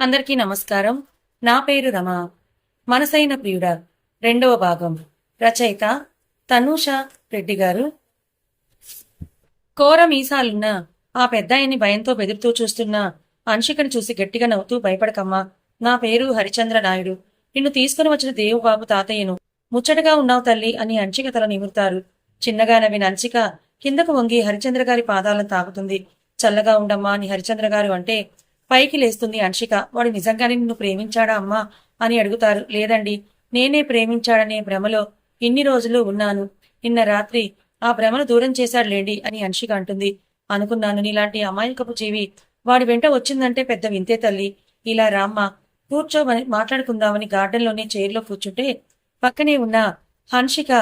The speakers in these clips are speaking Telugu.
అందరికీ నమస్కారం. నా పేరు రమ. మనసైన ప్రియుడ. రెండవ భాగం. రచయిత తనూష రెడ్డి గారు. కోర మీసాలున్న ఆ పెద్దాయన్ని భయంతో బెదురుతూ చూస్తున్న అంశికను చూసి గట్టిగా నవ్వుతూ భయపడకమ్మా. నా పేరు హరిచంద్ర నాయుడు. నిన్ను తీసుకుని వచ్చిన దేవుబాబు తాతయ్యను. ముచ్చటగా ఉన్నావు తల్లి అని అంచిక తల నిమురుతారు. చిన్నగా నవ్విన అంచిక కిందకు వంగి హరిచంద్ర గారి పాదాలను తాకుతుంది. చల్లగా ఉండమ్మా అని హరిచంద్ర గారు అంటే పైకి లేస్తుంది అంశిక వాడు నిజంగానే నిన్ను ప్రేమించాడా అమ్మా? అని అడుగుతారు. లేదండి నేనే ప్రేమించాడనే భ్రమలో ఇన్ని రోజులు ఉన్నాను. నిన్న రాత్రి ఆ భ్రమను దూరం చేశాడులేండి అని అంశిక అంటుంది. అనుకున్నాను నీలాంటి అమాయకపు జీవి వాడి వెంట వచ్చిందంటే పెద్ద వింతే తల్లి. ఇలా రామ్మ కూర్చోమని మాట్లాడుకుందామని గార్డెన్లోనే చైర్లో కూర్చుంటే పక్కనే ఉన్న హన్షిక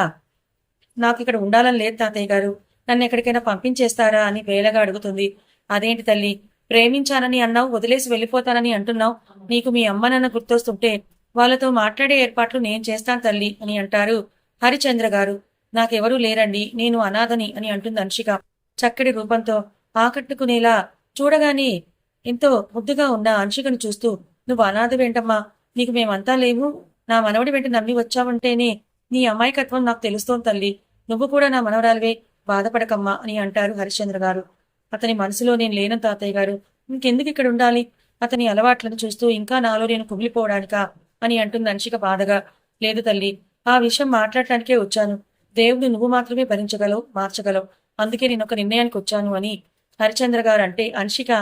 నాకు ఇక్కడ ఉండాలని లేదు తాతయ్య గారు. నన్ను ఎక్కడికైనా పంపించేస్తారా అని వేలగా అడుగుతుంది. అదేంటి తల్లి ప్రేమించానని అన్నావు వదిలేసి వెళ్ళిపోతానని అంటున్నావు. నీకు మీ అమ్మనన్న గుర్తొస్తుంటే వాళ్ళతో మాట్లాడే ఏర్పాట్లు నేను చేస్తాను తల్లి అని అంటారు హరిచంద్ర గారు. నాకెవరూ లేరండి నేను అనాథని అని అంటుంది అంశిక. చక్కటి రూపంతో ఆకట్టుకునేలా చూడగానే ఎంతో ముద్దుగా ఉన్న అంశికను చూస్తూ నువ్వు అనాథవేంటమ్మా? నీకు మేమంతా లేము నా మనవడి వెంట నమ్మి వచ్చావంటేనే నీ అమాయకత్వం నాకు తెలుస్తోంది తల్లి. నువ్వు కూడా నా మనవరాలివే. బాధపడకమ్మా అని అంటారు హరిశ్చంద్ర గారు. అతని మనసులో నేను లేను తాతయ్య గారు. ఇంకెందుకు ఇక్కడ ఉండాలి? అతని అలవాట్లను చూస్తూ ఇంకా నాలో నేను కుమిలిపోవడానికా? అని అంటుంది అంశిక బాధగా. లేదు తల్లి ఆ విషయం మాట్లాడటానికే వచ్చాను. దేవుడు నువ్వు మాత్రమే భరించగలవు మార్చగలవు. అందుకే నేను ఒక నిర్ణయానికి వచ్చాను అని హరిచంద్ర గారు అంటే అంశిక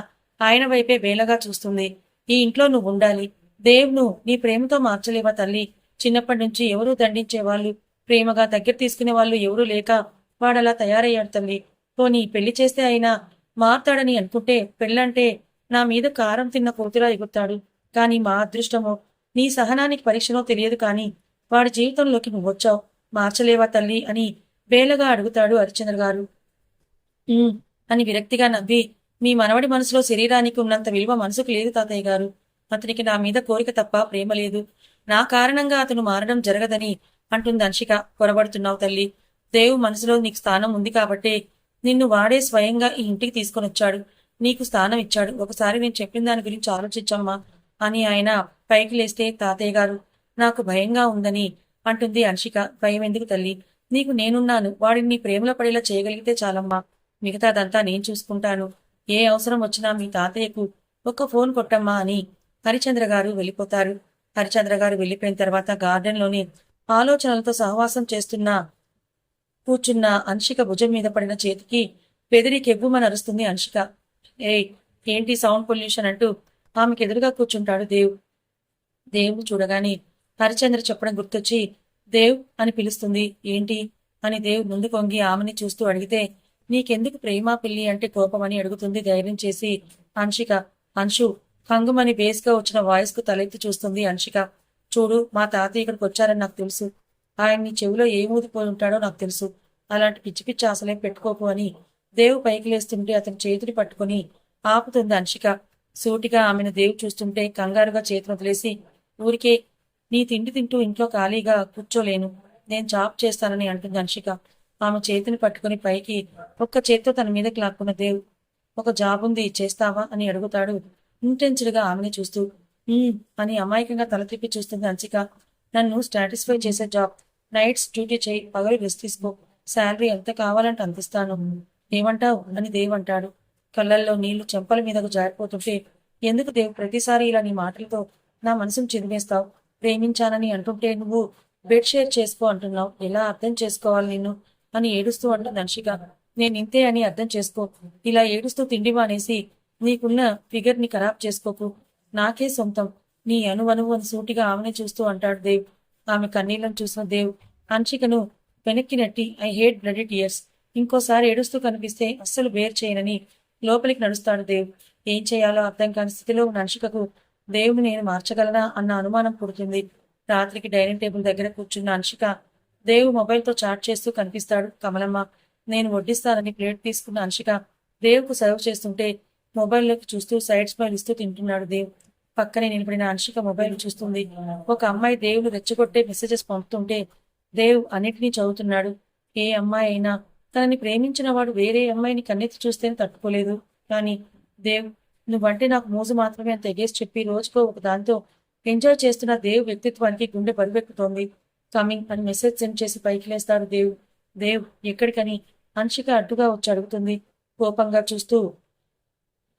ఆయన వైపే వేలగా చూస్తుంది. ఈ ఇంట్లో నువ్వు ఉండాలి. దేవును నీ ప్రేమతో మార్చలేవా తల్లి? చిన్నప్పటి నుంచి ఎవరూ దండించే వాళ్ళు ప్రేమగా దగ్గర తీసుకునే వాళ్ళు ఎవరూ లేక వాడలా తయారయ్యాడు తల్లి. పోనీ పెళ్ళి చేస్తే అయినా మారుతాడని అనుకుంటే పెళ్ళంటే నా మీద కారం తిన్న కోతిలా ఎగురుతాడు. కానీ మా అదృష్టమో నీ సహనానికి పరీక్షనో తెలియదు కానీ వాడి జీవితంలోకి నువ్వొచ్చావు మార్చలేవా తల్లి? అని బేలగా అడుగుతాడు హరిచంద్ర గారు. అని విరక్తిగా నవ్వి మీ మనవడి మనసులో శరీరానికి ఉన్నంత విలువ మనసుకు లేదు తాతయ్య గారు. అతనికి నా మీద కోరిక తప్ప ప్రేమ లేదు. నా కారణంగా అతను మారడం జరగదని అంటుంది అంశిక పొరబడుతున్నావు తల్లి. దేవు మనసులో నీకు స్థానం ఉంది కాబట్టే నిన్ను వాడే స్వయంగా ఈ ఇంటికి తీసుకొని వచ్చాడు. నీకు స్థానం ఇచ్చాడు. ఒకసారి నేను చెప్పిన దాని గురించి ఆలోచించమ్మా అని ఆయన పైకి లేస్తే తాతయ్య గారు నాకు భయంగా ఉందని అంటుంది అంశిక భయం ఎందుకు తల్లి? నీకు నేనున్నాను. వాడిని నీ ప్రేమలో పడేలా చేయగలిగితే చాలమ్మా. మిగతాదంతా నేను చూసుకుంటాను. ఏ అవసరం వచ్చినా మీ తాతయ్యకు ఒక్క ఫోన్ కొట్టమ్మా అని హరిచంద్ర గారు వెళ్ళిపోతారు. హరిచంద్ర గారు వెళ్ళిపోయిన తర్వాత గార్డెన్లోని ఆలోచనలతో సహవాసం చేస్తున్న కూర్చున్న అంశిక భుజం మీద పడిన చేతికి పెదిరి కెవ్వుమని అరుస్తుంది అంశిక ఏయ్ ఏంటి సౌండ్ పొల్యూషన్ అంటూ ఆమెకు ఎదురుగా కూర్చుంటాడు దేవ్. దేవుని చూడగానే హరిచంద్ర చెప్పడం గుర్తొచ్చి దేవ్ అని పిలుస్తుంది. ఏంటి? అని దేవ్ ముందు కొంగి ఆమెని చూస్తూ అడిగితే నీకెందుకు ప్రేమ పిల్లి అంటే కోపమని అడుగుతుంది ధైర్యం చేసి అంశిక అంశు హంగుమని బేస్గా వచ్చిన వాయిస్కు తలెత్తి చూస్తుంది అంశిక చూడు మా తాతయ్య ఇక్కడికి వచ్చారని నాకు తెలుసు. ఆయన నీ చెవిలో ఏ ఉంటాడో నాకు తెలుసు. అలాంటి పిచ్చి పిచ్చి ఆశలేం పెట్టుకోకు అని దేవు పైకి లేస్తుంటే అతని చేతిని పట్టుకుని ఆపుతుంది అంశిక సూటిగా ఆమెను దేవు చూస్తుంటే కంగారుగా చేతిని వదిలేసి ఊరికే నీ తిండి తింటూ ఇంట్లో ఖాళీగా కూర్చోలేను. నేను జాబ్ చేస్తానని అంటుంది అంశిక ఆమె చేతిని పట్టుకుని పైకి ఒక్క చేత్తో తన మీదకి లాక్కున్న దేవ్ ఒక జాబ్ ఉంది చేస్తావా? అని అడుగుతాడు. ఇంటెన్స్డ్గా ఆమెని చూస్తూ అని అమాయకంగా తల తిప్పి చూస్తుంది అంశిక నన్ను సాటిస్ఫై చేసే జాబ్ నైట్స్ డ్యూటీ చేయి పగలు రెస్ట్ తీసుకో. శాలరీ ఎంత కావాలంటే అందిస్తాను ఏమంటావు? అని దేవ్ అంటాడు. కళ్ళల్లో నీళ్ళు చెంపల మీదకు జారిపోతుంటే ఎందుకు దేవ్ ప్రతిసారి ఇలా నీ మాటలతో నా మనసును చిదిమేస్తావు? ప్రేమించానని అంటుంటే నువ్వు బెడ్ షేర్ చేసుకో అంటున్నావు. ఎలా అర్థం చేసుకోవాలి నిన్ను? అని ఏడుస్తూ అంటుంది అంశిక నేను ఇంతే అని అర్థం చేసుకో. ఇలా ఏడుస్తూ తిండి మానేసి నీకున్న ఫిగర్ని ఖరాబ్ చేసుకోకు. నాకే సొంతం. నీ అనువనువు అని సూటిగా ఆమెనే చూస్తూ అంటాడు దేవ్. ఆమె కన్నీళ్ళను చూసిన దేవ్. అంశికను వెనక్కి నెట్టి ఐ హేట్ బ్లడెడ్ ఇయర్స్. ఇంకోసారి ఏడుస్తూ కనిపిస్తే అస్సలు బేర్ చేయనని లోపలికి నడుస్తాడు దేవ్. ఏం చేయాలో అర్థం కాని స్థితిలో ఉన్న అంశికకు దేవుని నేను మార్చగలనా అన్న అనుమానం పుడుతుంది. రాత్రికి డైనింగ్ టేబుల్ దగ్గర కూర్చున్న అంశిక దేవు మొబైల్తో చాట్ చేస్తూ కనిపిస్తాడు. కమలమ్మ నేను వడ్డిస్తానని ప్లేట్ తీసుకున్న అంశిక దేవుకు సర్వ్ చేస్తుంటే మొబైల్లోకి చూస్తూ సైడ్ స్మైల్ ఇస్తూ తింటున్నాడు దేవ్. పక్కనే నిలబడిన అంశిక మొబైల్ చూస్తుంది. ఒక అమ్మాయి దేవుడు రెచ్చగొట్టే మెసేజెస్ పంపుతుంటే దేవ్ అన్నిటినీ చదువుతున్నాడు. ఏ అమ్మాయి అయినా తనని ప్రేమించిన వాడు వేరే అమ్మాయిని కన్నెత్తి చూస్తేనే తట్టుకోలేదు. కానీ దేవ్ నువ్వంటే నాకు మోజు మాత్రమే అంత తెగేసి చెప్పి రోజుకో ఒక దాంతో ఎంజాయ్ చేస్తున్న దేవ్ వ్యక్తిత్వానికి గుండె బరువెక్కుతోంది. కమింగ్ అని మెసేజ్ సెండ్ చేసి పైకి లేస్తాడు దేవ్. దేవ్ ఎక్కడికని? అంశిక అడ్డుగా వచ్చి అడుగుతుంది. కోపంగా చూస్తూ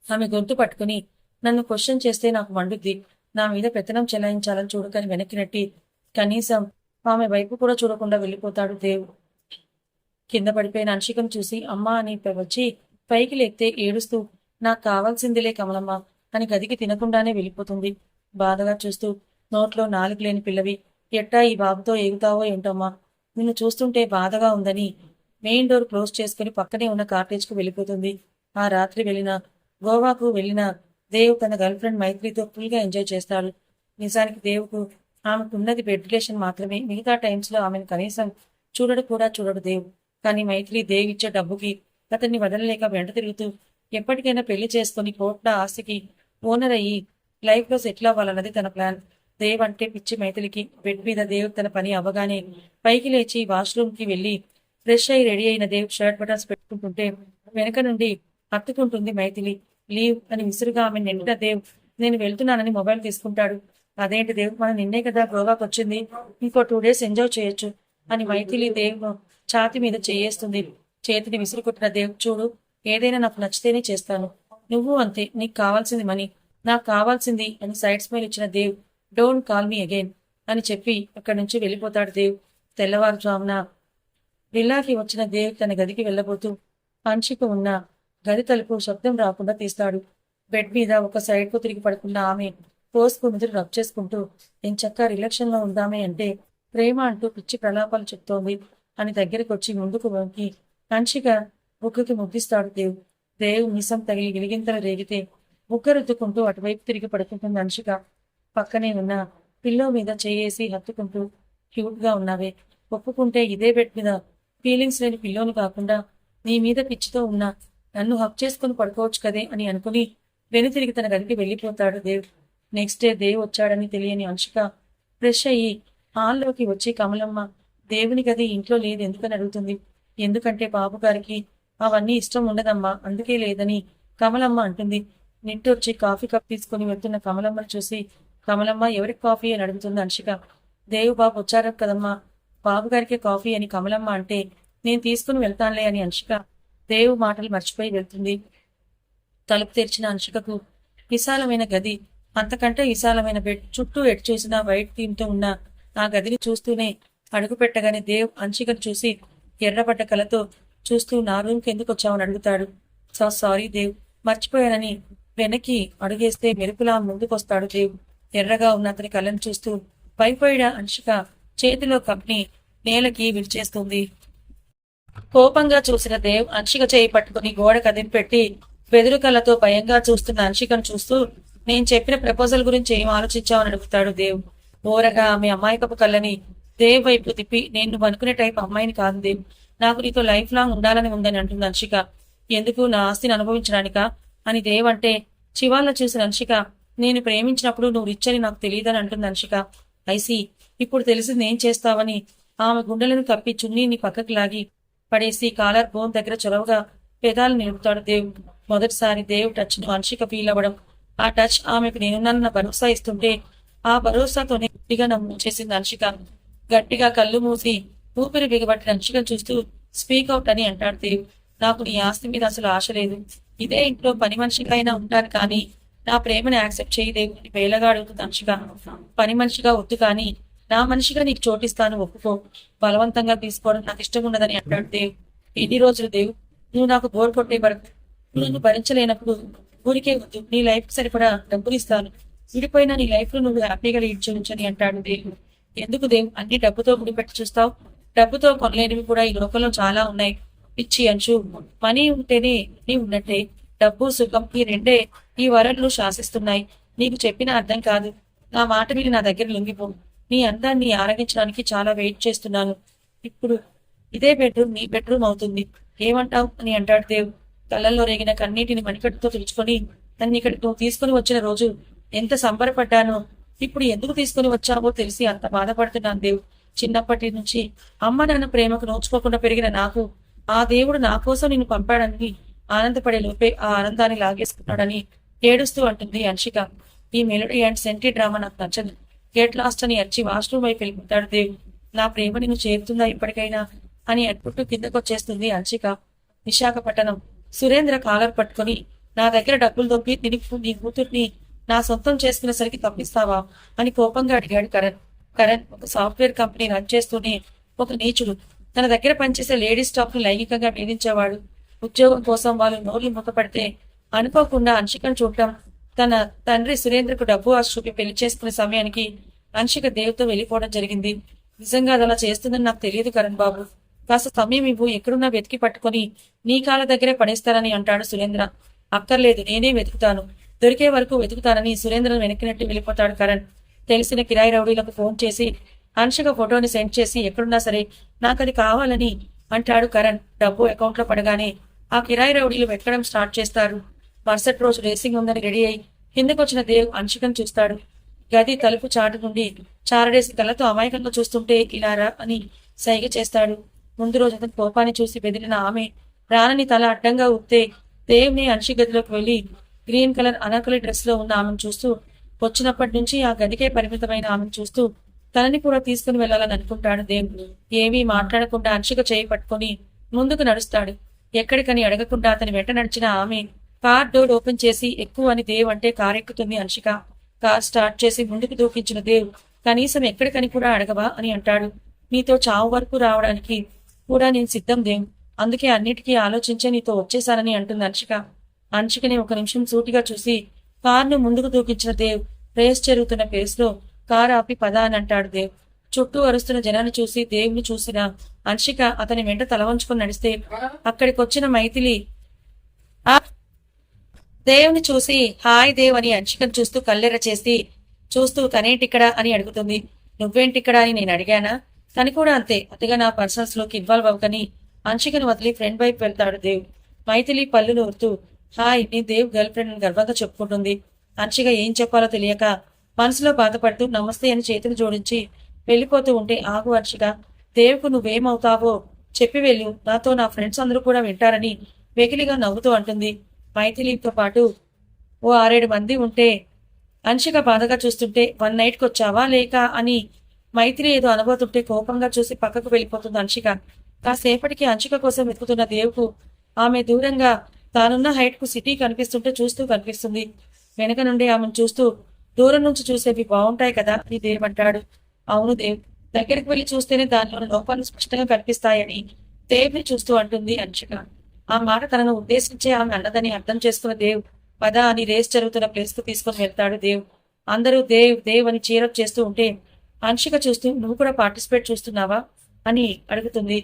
ఆమె గొంతు పట్టుకుని నన్ను క్వశ్చన్ చేస్తే నాకు మండుద్ది నా మీద పెత్తనం చెలాయించాలని చూడకని వెనక్కి నెట్టి కనీసం ఆమె వైపు కూడా చూడకుండా వెళ్ళిపోతాడు దేవ్ కింద పడిపోయిన అంశికను చూసి అమ్మా అని వచ్చి పైకి లేస్తే ఏడుస్తూ నాకు కావాల్సిందిలే కమలమ్మ అని గదికి తినకుండానే వెళ్ళిపోతుంది. బాధగా చూస్తూ నోట్లో నాలుగు లేని పిల్లవి ఎట్టా ఈ బాబుతో ఎగుతావో ఏంటమ్మా? నిన్ను చూస్తుంటే బాధగా ఉందని మెయిన్ డోర్ క్లోజ్ చేసుకుని పక్కనే ఉన్న కార్టేజ్కు వెళ్ళిపోతుంది. ఆ రాత్రి వెళ్ళిన గోవాకు వెళ్ళిన దేవ్ తన గర్ల్ ఫ్రెండ్ మైత్రితో ఫుల్గా ఎంజాయ్ చేస్తాడు. నిజానికి దేవుకు ఆమెకున్నది బెడ్ రిలేషన్ మాత్రమే. మిగతా టైమ్స్లో ఆమెను కనీసం చూడడు కూడా చూడడు దేవ్ కానీ మైత్రి దేవ్ ఇచ్చే డబ్బుకి అతన్ని వదలలేక వెంట తిరుగుతూ ఎప్పటికైనా పెళ్ళి చేసుకుని కోట్ల ఆస్తికి ఓనర్ అయ్యి లైఫ్లో సెటిల్ అవ్వాలన్నది తన ప్లాన్. దేవ్ అంటే పిచ్చి మైథిలికి బెడ్ మీద దేవ్ తన పని అవ్వగానే పైకి లేచి వాష్రూమ్కి కి వెళ్ళి ఫ్రెష్ అయి రెడీ అయిన దేవ్ షర్ట్ బటన్స్ పెట్టుకుంటుంటే వెనక నుండి హత్తుకుంటుంది మైథిలి. లీవ్ అని విసురుగా ఆమె నిండిన దేవ్ నేను వెళ్తున్నానని మొబైల్ తీసుకుంటాడు. అదేంటి దేవ్? మనం నిన్నే కదా గోవాకి వచ్చింది ఇంకో టూ డేస్ ఎంజాయ్ చేయొచ్చు అని మైథిలి దేవ్ ఛాతి మీద చేయేస్తుంది. చేతిని విసురుకుట్టిన దేవ్ చూడు ఏదైనా నాకు నచ్చితేనే చేస్తాను. నువ్వు అంతే నీకు కావాల్సింది మనీ. నాకు కావాల్సింది అని సైడ్ స్మైల్ ఇచ్చిన Dev don't call me again అని చెప్పి అక్కడి నుంచి వెళ్ళిపోతాడు దేవ్. తెల్లవారుజామున విల్లాకి వచ్చిన దేవ్ తన గదికి వెళ్ళబోతూ పంచిక ఉన్న గది తలుపు శబ్దం రాకుండా తీస్తాడు. బెడ్ మీద ఒక సైడ్కు తిరిగి పడుకున్న ఆమె పోస్కు నుదురు రబ్ చేసుకుంటూ ఎంచక్క రిలక్షన్లో ఉందామే అంటే ప్రేమ అంటూ పిచ్చి ప్రలాపాలు చెప్తోంది అని దగ్గరికి వచ్చి ముందుకు వంకి పంచిక బుక్కుకి ముగ్గిస్తాడు దేవ్. దేవ్ మిసం తగిలి గిలిగింతలు రేగితే బుగ్గ రుద్దుకుంటూ అటువైపు తిరిగి పడుకుంటుంది అంశిక పక్కనే ఉన్న పిల్లో మీద చేయేసి హత్తుకుంటూ క్యూట్గా ఉన్నావే. ఒప్పుకుంటే ఇదే బెడ్ మీద ఫీలింగ్స్ లేని పిల్లోను కాకుండా నీ మీద పిచ్చితో ఉన్నా నన్ను హక్ చేసుకుని పడుకోవచ్చు కదే అని అనుకుని వెనుతిరిగి తన గదికి వెళ్ళిపోతాడు దేవ్. నెక్స్ట్ డే దేవ్ వచ్చాడని తెలియని అంశిక ఫ్రెష్ అయ్యి హాల్లోకి వచ్చి కమలమ్మ దేవుని గది ఇంట్లో లేదు ఎందుకని అడుగుతుంది? ఎందుకంటే బాబు గారికి అవన్నీ ఇష్టం ఉండదమ్మా అందుకే లేదని కమలమ్మ అంటుంది. నిట్టొచ్చి కాఫీ కప్ తీసుకుని వెళ్తున్న కమలమ్మను చూసి కమలమ్మ ఎవరికి కాఫీ అని అడుగుతుంది అంశిక దేవు బాబు వచ్చారు కదమ్మా బాబు గారికి కాఫీ అని కమలమ్మ అంటే నేను తీసుకుని వెళ్తానులే అని అంశిక దేవు మాటలు మర్చిపోయి వెళ్తుంది. తలుపు తెరిచిన అంశికకు విశాలమైన గది అంతకంటే విశాలమైన బెడ్ చుట్టూ ఎటు చూసిన వైట్ థీమ్తో ఉన్న ఆ గదిని చూస్తూనే అడుగు పెట్టగానే దేవ్ అంశికను చూసి ఎర్రబడ్డ కలతో చూస్తూ నా రూమ్కి ఎందుకు వచ్చావని అడుగుతాడు. సో సారీ దేవ్ మర్చిపోయానని వెనక్కి అడుగేస్తే మెరుపులా ముందుకొస్తాడు దేవ్. ఎర్రగా ఉన్న అతని కళ్ళను చూస్తూ పైపోయిన అంశిక చేతిలో కప్ని నేలకి విరిచేస్తుంది. కోపంగా చూసిన దేవ్ అంశిక చేయి పట్టుకుని గోడ కదిలిపెట్టి బెదురు కళ్ళతో భయంగా చూస్తున్న అంశికను చూస్తూ నేను చెప్పిన ప్రపోజల్ గురించి ఏం ఆలోచించావని అడుగుతాడు దేవ్. ఓరగా ఆమె అమాయకపు కళ్ళని దేవ్ వైపు తిప్పి నేను అనుకునే టైప్ అమ్మాయిని కాదు దేవ్. నాకు నీతో లైఫ్ లాంగ్ ఉండాలని ఉందని అంటుంది అంశిక ఎందుకు నా ఆస్తిని అనుభవించడానిక? అని దేవ్ అంటే చివాల్లో చూసిన అంశిక నేను ప్రేమించినప్పుడు నువ్వు రిచ్చని నాకు తెలియదని అంటుంది అంశిక ఐసి ఇప్పుడు తెలిసింది ఏం చేస్తావని ఆమె గుండెలను కప్పి చున్నీని పక్కకు లాగి పడేసి కాలర్ బోన్ దగ్గర చొరవగా పెదాలు నిలుపుతాడు దేవ్ మొదటిసారి దేవ్ టచ్ను ఫీల్ అవ్వడం ఆ టచ్ ఆమెకు నేనున్న భరోసా ఇస్తుంటే ఆ భరోసాతోనే గట్టిగా నమ్ము చేసింది అంశిక గట్టిగా కళ్ళు మూసి ఊపిరి బిగబట్టిన అంశికను చూస్తూ స్పీక్ అవుట్ అని అంటాడు దేవ్ నాకు నీ ఆస్తి మీద అసలు ఆశ లేదు. ఇదే ఇంట్లో పని మనిషికైనా ఉంటాను కానీ నా ప్రేమను యాక్సెప్ట్ చేయదేవు అని వేలగా అడుగుతుంది అంశిక పని మనిషిగా వద్దు కానీ నా మనిషిగా నీకు చోటిస్తాను ఒప్పుకో. బలవంతంగా తీసుకోవడం నాకు ఇష్టం ఉండదని అంటాడు దేవ్ ఎన్ని రోజులు దేవ్ నువ్వు నాకు బోర్ కొట్టే వరకు నువ్వు నన్ను భరించలేనప్పుడు ఊరికే వద్దు నీ లైఫ్ సరిపడా డబ్బులు ఇస్తాను. విడిపోయిన నీ లైఫ్లో నువ్వు హ్యాపీగా లీడ్ చేయొచ్చని అంటాడు దేవ్ ఎందుకు దేవ్ అన్ని డబ్బుతో ముడిపెట్టి చూస్తావు? డబ్బుతో కొనలేనివి కూడా ఈ లోకంలో చాలా ఉన్నాయి. పిచ్చి అంచు. మనీ ఉంటేనే నీ ఉన్నట్టే. డబ్బు సుఖం ఈ రెండే ఈ వరలు శాసిస్తున్నాయి. నీకు చెప్పిన అర్థం కాదు. నా మాట మీరు నా దగ్గర లొంగిపో. నీ అందాన్ని ఆరగించడానికి చాలా వెయిట్ చేస్తున్నాను. ఇప్పుడు ఇదే బెడ్రూమ్ నీ బెడ్రూమ్ అవుతుంది. ఏమంటావు? అని అంటాడు దేవ్ కళ్ళల్లో రేగిన కన్నీటిని మణికట్టుతో తెలుసుకొని నన్ను ఇక్కడ నువ్వు తీసుకుని వచ్చిన రోజు ఎంత సంబరపడ్డానో ఇప్పుడు ఎందుకు తీసుకుని వచ్చావో తెలిసి అంత బాధపడుతున్నాను దేవ్ చిన్నప్పటి నుంచి అమ్మ నాన్న ప్రేమకు నోచుకోకుండా పెరిగిన నాకు ఆ దేవుడు నా కోసం నిన్ను పంపాడని ఆనందపడే లోపే ఆ ఆనందాన్ని లాగేసుకున్నాడని ఏడుస్తూ అంటుంది అంశిక ఈ మెలోడీ అండ్ సెంటీ డ్రామా నాకు నచ్చదు. గేట్ లాస్ట్ అని అరిచి వాష్రూమ్ వైపు వెళ్ళిపోతాడు దేవ్ నా ప్రేమ నిన్ను చేరుతుందా ఇప్పటికైనా? అని అడ్పుట్టు కిందకొచ్చేస్తుంది అంశిక విశాఖపట్నం సురేంద్ర కాలర్ పట్టుకొని నా దగ్గర డబ్బులు దొబ్బి తిరిగి నీ కూతుర్ని నా సొంతం చేసుకునేసరికి తప్పిస్తావా? అని కోపంగా అడిగాడు కరణ్. కరణ్ ఒక సాఫ్ట్వేర్ కంపెనీ రన్ చేస్తూనే ఒక నీచుడు. తన దగ్గర పనిచేసే లేడీ స్టాఫ్ లైంగికంగా వేధించేవాడు. ఉద్యోగం కోసం వాళ్ళు నోర్లు మూతపడితే అనుకోకుండా అంశికను చూడటం తన తండ్రి సురేంద్రకు డబ్బు ఆశ చూపి పెళ్ళి చేసుకునే సమయానికి అంశిక దేవ్తో వెళ్ళిపోవడం జరిగింది. నిజంగా అది అలా చేస్తుందని నాకు తెలియదు కరణ్ బాబు. కాస్త సమయం ఇవ్వు ఎక్కడున్నా వెతికి పట్టుకుని నీ కాళ్ళ దగ్గరే పడేస్తారని అంటాడు సురేంద్ర. అక్కర్లేదు నేనే వెతుకుతాను. దొరికే వరకు వెతుకుతానని సురేంద్రను వెనక్కినట్టు వెళ్ళిపోతాడు కరణ్. తెలిసిన కిరాయి రౌడీలకు ఫోన్ చేసి అంశిక ఫోటోని సెండ్ చేసి ఎక్కడున్నా సరే నాకు అది కావాలని అంటాడు కరణ్. డబ్బు అకౌంట్లో పడగానే ఆ కిరాయి రౌడీలు వెతకడం స్టార్ట్ చేస్తారు. మరుసటి రోజు రేసింగ్ ఉందని రెడీ అయి కిందకొచ్చిన దేవ్ అంశికను చూస్తాడు. గది తలుపు చాటు నుండి చారడేసి కళ్ళతో అమాయకంగా చూస్తుంటే ఇలా రా అని సైగ చేస్తాడు. ముందు రోజు అతని కోపాన్ని చూసి బెదిరిన ఆమె రానని తల అడ్డంగా ఊపితే దేవ్ని అంశి గదిలోకి వెళ్ళి గ్రీన్ కలర్ అనాకలి డ్రెస్లో ఉన్న ఆమెను చూస్తూ వచ్చినప్పటి నుంచి ఆ గదికే పరిమితమైన ఆమెను చూస్తూ తనని కూడా తీసుకుని వెళ్ళాలని అనుకుంటాడు దేవ్ ఏమీ మాట్లాడకుండా అంశిక చేయి పట్టుకుని ముందుకు నడుస్తాడు. ఎక్కడికని అడగకుండా అతని వెంట నడిచిన ఆమె కార్ డోర్ ఓపెన్ చేసి ఎక్కువ అని దేవ్ అంటే కార్ ఎక్కుతుంది అంశిక. కార్ స్టార్ట్ చేసి ముందుకు దూకించిన దేవ్ కనీసం ఎక్కడికని కూడా అడగవా? అని అంటాడు. నీతో చావు వరకు రావడానికి కూడా నేను సిద్ధం దేవ్. అందుకే అన్నిటికీ ఆలోచించే నీతో వచ్చేసానని అంటుంది అంశిక. అంశికని ఒక నిమిషం సూటిగా చూసి కార్ను ముందుకు దూకించిన దేవ్ రేస్ జరుగుతున్న పేస్లో కార్ ఆపి పద అని అంటాడు దేవ్. చుట్టూ అరుస్తున్న జనాన్ని చూసి దేవుని చూసిన అంశిక అతని వెంట తల వంచుకొని నడిస్తే అక్కడికొచ్చిన మైథిలి ఆ దేవుని చూసి హాయ్ దేవ్ అని అంచికను చూస్తూ కల్లెర చేసి చూస్తూ తనేంటిక్కడ? అని అడుగుతుంది. నువ్వేంటిక్కడ? అని నేను అడిగానా? తను కూడా అంతే. అతిగా నా పర్సనల్స్లోకి ఇన్వాల్వ్ అవ్వకని అంచికను వదిలి ఫ్రెండ్ వైపు వెళ్తాడు దేవ్. మైథిలి పళ్ళు నూరుతూ హాయ్ నీ దేవ్ గర్ల్ ఫ్రెండ్ గర్వంగా చెప్పుకుంటుంది. అంచిక ఏం చెప్పాలో తెలియక మనసులో బాధపడుతూ నమస్తే అని చేతులు జోడించి వెళ్ళిపోతూ ఉంటే ఆగు అంచిక దేవుకు నువ్వేమవుతావో చెప్పి వెళ్ళు. నాతో నా ఫ్రెండ్స్ అందరూ కూడా వింటారని వెకిలిగా నవ్వుతూ అంటుంది. మైథిలీతో పాటు ఓ ఆరేడు మంది ఉంటే అంశిక బాధగా చూస్తుంటే వన్ నైట్కి వచ్చావా లేక? అని మైత్రి ఏదో అనబోతుంటే కోపంగా చూసి పక్కకు వెళ్ళిపోతుంది అంశిక కాసేపటికి అంశిక కోసం వెతుకుతున్న దేవుకు ఆమె దూరంగా తానున్న హైట్కు సిటీ కనిపిస్తుంటే చూస్తూ కనిపిస్తుంది. వెనక నుండి ఆమెను చూస్తూ దూరం నుంచి చూసేవి బాగుంటాయి కదా అని దేవంటాడు అవును దేవ్ దగ్గరికి వెళ్ళి చూస్తేనే దానిలో లోపాలు స్పష్టంగా కనిపిస్తాయని దేవ్ని చూస్తూ అంటుంది అంశిక ఆ మాట తనను ఉద్దేశించే ఆమె అన్నదని అర్థం చేసుకున్న దేవ్ పద అని రేస్ జరుగుతున్న ప్లేస్కు తీసుకుని వెళ్తాడు దేవ్. అందరూ దేవ్ దేవ్ అని చీరప్ చేస్తూ ఉంటే అంశిక చూస్తూ నువ్వు కూడా పార్టిసిపేట్ చూస్తున్నావా? అని అడుగుతుంది.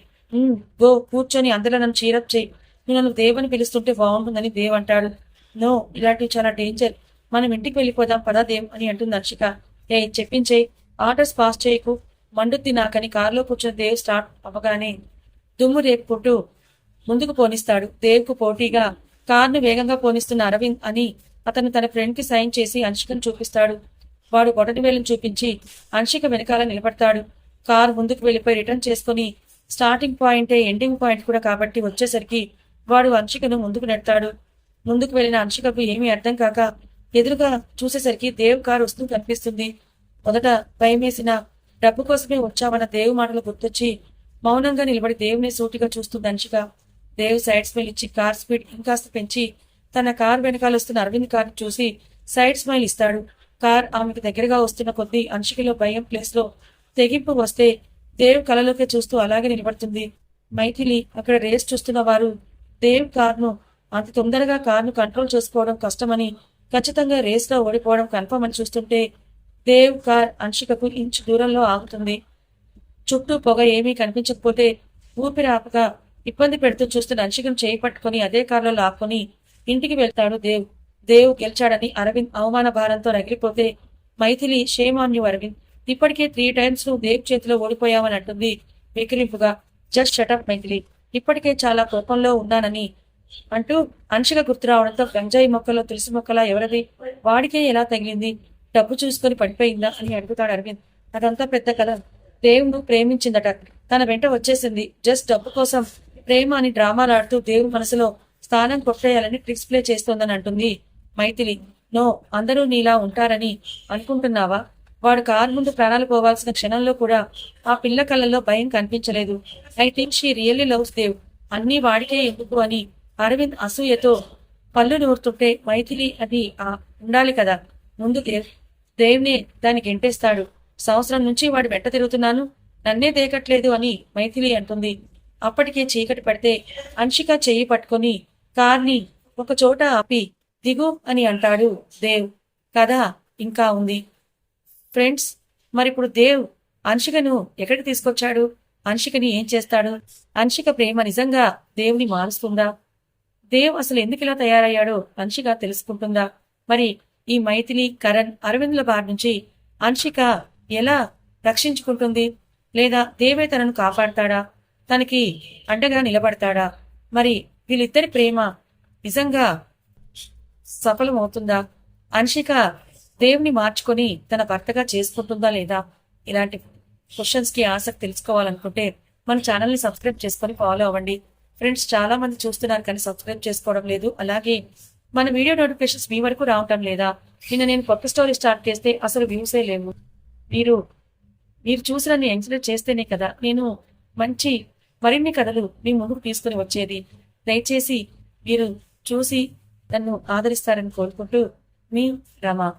గో కూర్చొని అందులో నన్ను చీరప్ చేయి. నువ్వు నన్ను దేవ్ అని పిలుస్తుంటే బాగుంటుందని దేవ్ అంటాడు. నో ఇలాంటివి చాలా డేంజర్ మనం ఇంటికి వెళ్ళిపోదాం పదా దేవ్ అని అంటుంది అంశిక ఏ చెప్పించేయి. ఆర్డర్స్ పాస్ చేయకు. మండుద్ది నాకని కారులో కూర్చొని దేవ్ స్టార్ట్ అవ్వగానే దుమ్ము రేపుకుంటూ ముందుకు పోనిస్తాడు. దేవ్కు పోటీగా కార్ను వేగంగా పోనిస్తున్న అరవింద్ అని అతను తన ఫ్రెండ్కి సైన్ చేసి అంశికను చూపిస్తాడు. వాడు కొటటి వేలను చూపించి అంశిక వెనకాల నిలబడతాడు. కార్ ముందుకు వెళ్ళిపోయి రిటర్న్ చేసుకుని స్టార్టింగ్ పాయింటే ఎండింగ్ పాయింట్ కూడా కాబట్టి వచ్చేసరికి వాడు అంశికను ముందుకు నెడతాడు. ముందుకు వెళ్ళిన అంశికకు ఏమీ అర్థం కాక ఎదురుగా చూసేసరికి దేవ్ కారు వస్తూ కనిపిస్తుంది. మొదట భయమేసిన డబ్బు కోసమే వచ్చామన్న దేవు మాటలు గుర్తొచ్చి మౌనంగా నిలబడి దేవుని సూటిగా చూస్తుంది అంశిక దేవ్ సైడ్ స్మైల్ ఇచ్చి కార్ స్పీడ్ ఇంకాస్త పెంచి తన కార్ వెనకాల వస్తున్న అరవింద్ కార్ చూసి సైడ్ స్మైల్ ఇస్తాడు. కార్ ఆమెకు దగ్గరగా వస్తున్న కొద్దీ అంశికలో భయం ప్లేస్లో తెగింపు వస్తే దేవ్ కలలోకి చూస్తూ అలాగే నిలబడుతుంది. మైథిలి అక్కడ రేస్ చూస్తున్న వారు దేవ్ కార్ను అంత తొందరగా కార్ను కంట్రోల్ చేసుకోవడం కష్టమని ఖచ్చితంగా రేస్లో ఓడిపోవడం కన్ఫర్మ్ అని చూస్తుంటే దేవ్ కార్ అంశికకు ఇంచు దూరంలో ఆగుతుంది. చుట్టూ పొగ ఏమీ కనిపించకపోతే ఊపిరి ఆపక ఇబ్బంది పెడుతూ చూస్తున్న అంశికను చేయి పట్టుకుని అదే కారులో లాక్కొని ఇంటికి వెళ్తాడు దేవ్. దేవ్ గెలిచాడని అరవింద్ అవమాన భారంతో రగిలిపోతే మైథిలి షేమాన్యు అరవింద్. ఇప్పటికే త్రీ టైమ్స్ నువ్వు దేవ్ చేతిలో ఓడిపోయావని అంటుంది వికిరింపుగా జస్ట్ షటప్ మైథిలి. ఇప్పటికే చాలా కోపంలో ఉన్నానని అంటూ అంశిక గుర్తు రావడంతో గంజాయి మొక్కలో తులసి మొక్కలా ఎవరిది? వాడికే ఎలా తగిలింది? డబ్బు చూసుకొని పడిపోయిందా? అని అడుగుతాడు అరవింద్. అదంతా పెద్ద కథ. దేవుడు ప్రేమించిందట. తన వెంట వచ్చేసింది. జస్ట్ డబ్బు కోసం ప్రేమ అని డ్రామాలాడుతూ దేవుడు మనసులో స్థానం కొట్టేయాలని ట్రిక్స్ ప్లే చేస్తోందని అంటుంది మైథిలి. నో అందరూ నీలా ఉంటారని అనుకుంటున్నావా? వాడు కారు ముందు ప్రాణాలు పోవాల్సిన క్షణంలో కూడా ఆ పిల్ల కళ్ళల్లో భయం కనిపించలేదు. I think she really loves Dev. అన్నీ వాడికే ఎందుకు అని అరవింద్ అసూయతో పళ్ళు నూరుతుంటే మైథిలి అది ఆ ఉండాలి కదా. ముందు దేవ్ దేవ్నే దానికి ఎంటేస్తాడు. సంవత్సరం నుంచి వాడు వెంట తిరుగుతున్నాను. నన్నే దేకట్లేదు అని మైథిలి అంటుంది. అప్పటికే చీకటి పడితే అంశిక చేయి పట్టుకొని కార్ని ఒక చోట ఆపి దిగు అని అంటాడు దేవ్. కథ ఇంకా ఉంది. ఫ్రెండ్స్ మరిప్పుడు దేవ్ అంశికను ఎక్కడికి తీసుకొచ్చాడు? అంశికని ఏం చేస్తాడు? అంశిక ప్రేమ నిజంగా దేవుని మారుస్తుందా? దేవ్ అసలు ఎందుకు ఇలా తయారయ్యాడో అంశిక తెలుసుకుంటుందా? మరి ఈ మైథిలి కరణ్ అరవింద్ల బారి నుంచి అంశిక ఎలా రక్షించుకుంటుంది? లేదా దేవే తనను కాపాడతాడా? తనకి అండగా నిలబడతాడా? మరి వీళ్ళిద్దరి ప్రేమ నిజంగా సఫలమవుతుందా? అన్షిక దేవుని మార్చుకొని తన భర్తగా చేసుకుంటుందా లేదా? ఇలాంటి క్వశ్చన్స్కి ఆసక్తి తెలుసుకోవాలనుకుంటే మన ఛానల్ని సబ్స్క్రైబ్ చేసుకొని ఫాలో అవ్వండి. ఫ్రెండ్స్ చాలా మంది చూస్తున్నారు కానీ సబ్స్క్రైబ్ చేసుకోవడం లేదు. అలాగే మన వీడియో నోటిఫికేషన్స్ మీ వరకు రావటం లేదా? నిన్న నేను కొత్త స్టోరీ స్టార్ట్ చేస్తే అసలు వ్యూసే లేవు. మీరు మీరు చూసి నన్ను ఎంకరేజ్ చేస్తేనే కదా నేను మంచి మరిన్ని కథలు మీ ముందుకు తీసుకుని వచ్చేది. దయచేసి మీరు చూసి నన్ను ఆదరిస్తారని కోరుకుంటూ మీ రమ.